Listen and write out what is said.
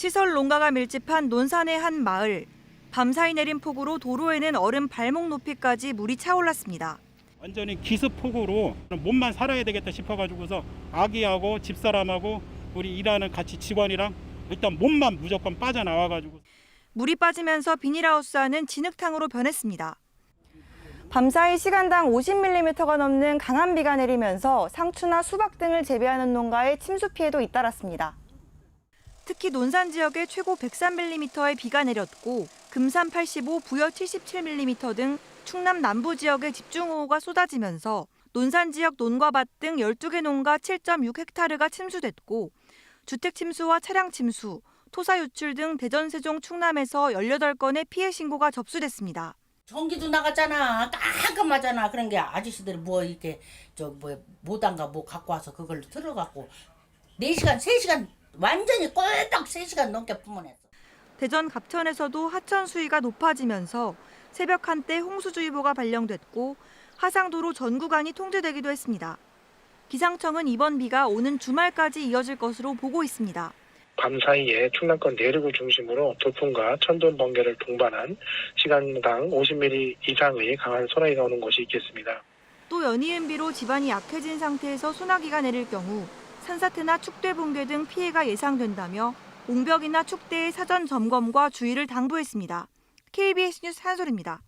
시설 농가가 밀집한 논산의 한 마을. 밤사이 내린 폭우로 도로에는 얼음 발목 높이까지 물이 차올랐습니다. 완전히 기습폭우로 몸만 살아야 되겠다 싶어가지고서 아기하고 집사람하고 우리 일하는 같이 직원이랑 일단 몸만 무조건 빠져나와가지고 물이 빠지면서 비닐하우스 안은 진흙탕으로 변했습니다. 밤사이 시간당 50mm가 넘는 강한 비가 내리면서 상추나 수박 등을 재배하는 농가에 침수 피해도 잇따랐습니다. 특히 논산 지역에 최고 103mm의 비가 내렸고 금산 85, 부여 77mm 등 충남 남부 지역에 집중호우가 쏟아지면서 논산 지역 논과 밭 등 12개 농가 7.6헥타르가 침수됐고 주택 침수와 차량 침수, 토사 유출 등 대전, 세종, 충남에서 18건의 피해 신고가 접수됐습니다. 전기도 나갔잖아. 깜깜하잖아. 그런 게 아저씨들이 뭐 이렇게 저 뭐 모단가 뭐 갖고 와서 그걸 틀어갖고 4시간, 3시간 완전히 꼴딱 3시간 넘게 풍문했어. 대전 갑천에서도 하천 수위가 높아지면서 새벽 한때 홍수주의보가 발령됐고 하상도로 전 구간이 통제되기도 했습니다. 기상청은 이번 비가 오는 주말까지 이어질 것으로 보고 있습니다. 밤 사이에 충남권 내륙을 중심으로 돌풍과 천둥 번개를 동반한 시간당 50mm 이상의 강한 소나기가 오는 곳이 있겠습니다. 또 연이은 비로 집안이 약해진 상태에서 소나기가 내릴 경우 산사태나 축대 붕괴 등 피해가 예상된다며 옹벽이나 축대의 사전 점검과 주의를 당부했습니다. KBS 뉴스 한솔입니다.